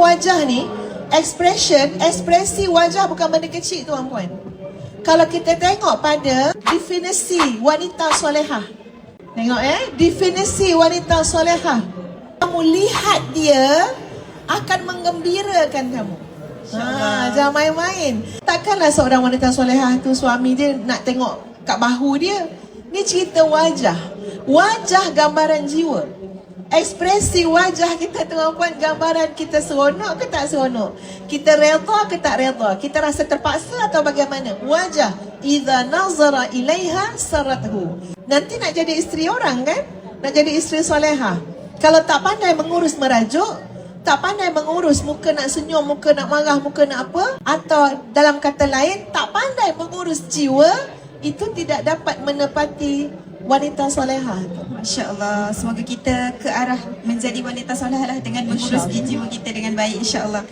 wajah ni expression, ekspresi wajah bukan benda kecil tuan puan. Kalau kita tengok pada definisi wanita solehah. Tengok eh, definisi wanita solehah. Kamu lihat dia akan menggembirakan kamu. Ha, jangan main-main. Takkanlah seorang wanita solehah tu suami dia nak tengok kat bahu dia. Ni cerita wajah. Wajah gambaran jiwa. Ekspresi wajah kita tuan-puan gambaran kita seronok ke tak seronok? Kita redha ke tak redha? Kita rasa terpaksa atau bagaimana? Wajah idza nazara ilaiha sarathu. Nanti nak jadi isteri orang kan? Nak jadi isteri soleha. Kalau tak pandai mengurus merajuk, tak pandai mengurus muka nak senyum, muka nak marah, muka nak apa atau dalam kata lain tak pandai mengurus jiwa, itu tidak dapat menepati wanita soleha. Masya Allah, semoga kita ke arah menjadi wanita soleh lah dengan mengurus jiwa kita dengan baik insya Allah.